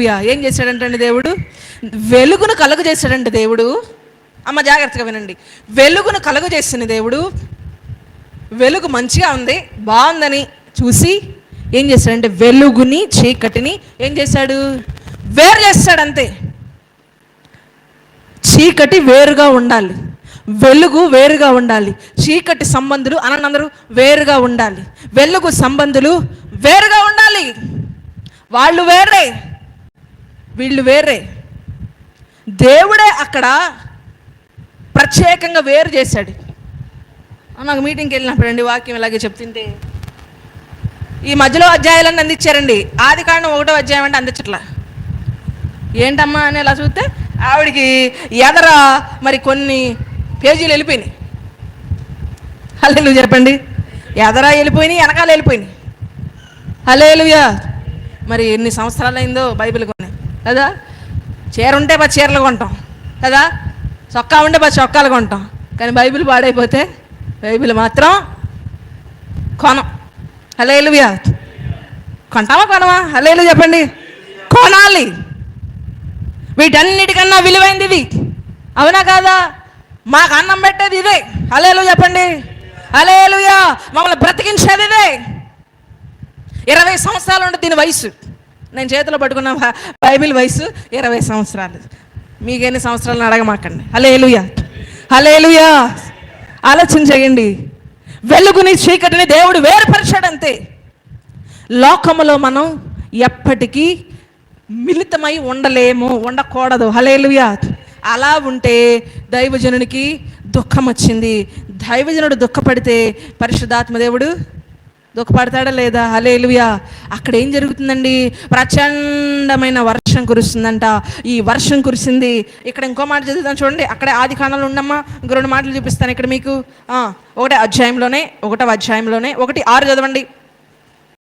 Hallelujah ఏం చేశాడంటండి దేవుడు? వెలుగును కలుగు చేశాడంట దేవుడు. అమ్మ జాగ్రత్తగా వినండి. వెలుగును కలుగు చేసిన దేవుడు. వెలుగు మంచిగా ఉంది బాగుందని చూసి ఏం చేశాడంటే వెలుగుని చీకటిని ఏం చేశాడు? వేరు చేస్తాడు అంతే. చీకటి వేరుగా ఉండాలి. వెలుగు వేరుగా ఉండాలి. చీకటి సంబంధులు అనందరూ వేరుగా ఉండాలి. వెలుగు సంబంధులు వేరుగా ఉండాలి. వాళ్ళు వేరే. వీళ్ళు వేరే. దేవుడే అక్కడ ప్రత్యేకంగా వేరు చేశాడు. నాకు మీటింగ్కి వెళ్ళినప్పుడు అండి వాక్యం ఇలాగే చెప్తుంటే. ఈ మధ్యలో అధ్యాయాలన్నీ అందించారండి. ఆది కారణం ఒకటో అధ్యాయం అంటే అందించట్లా. ఏంటమ్మా అని ఇలా చూస్తే ఆవిడికి ఎదర మరి కొన్ని పేజీలు వెళ్ళిపోయినాయి. హలేలు చెప్పండి. ఎదర వెళ్ళిపోయినాయి వెనకాల వెళ్ళిపోయినాయి. హలేలుయా మరి ఎన్ని సంవత్సరాలు అయిందో బైబిల్ కదా? చీర ఉంటే బా చీరలు కొంటాం కదా? చొక్కా ఉంటే బా చొక్కాలు కొంటాం. కానీ బైబిల్ పాడైపోతే బైబిల్ మాత్రం కొనం. హలేలుయా కొంటామా కొనమా హలేలు చెప్పండి. కొనాలి. వీటన్నిటికన్నా విలువైంది ఇది. అవునా కాదా? మాకు అన్నం పెట్టేది ఇదే. హలేలు చెప్పండి. హలేలుయా మమ్మల్ని బ్రతికించేది ఇదే. ఇరవై సంవత్సరాలు ఉంటుంది దీని వయసు. నేను చేతిలో పట్టుకున్న బైబిల్ వయసు ఇరవై సంవత్సరాలు. మీకెన్ని సంవత్సరాలను అడగమాకండి. హలేలుయా హలేలుయా ఆలోచన చేయండి. వెలుగుని చీకటిని దేవుడు వేరుపరిచాడంతే. లోకములో మనం ఎప్పటికీ మిళితమై ఉండలేము ఉండకూడదు. హలేలుయా అలా ఉంటే దైవజనునికి దుఃఖం వచ్చింది దైవజనుడు దుఃఖపడితే పరిశుద్ధాత్మ దేవుడు దుఃఖపడతాడా లేదా? హలేలుయా అక్కడ ఏం జరుగుతుందండి? ప్రచండమైన వర్షం కురుస్తుందంట. ఈ వర్షం కురిసింది. ఇక్కడ ఇంకో మాట చదువుతాను చూడండి. అక్కడే ఆది కాలంలో ఉండమ్మా. ఇంకో రెండు మాటలు చూపిస్తాను ఇక్కడ మీకు. ఒకటే అధ్యాయంలోనే ఒకటో అధ్యాయంలోనే ఒకటి ఆరు చదవండి.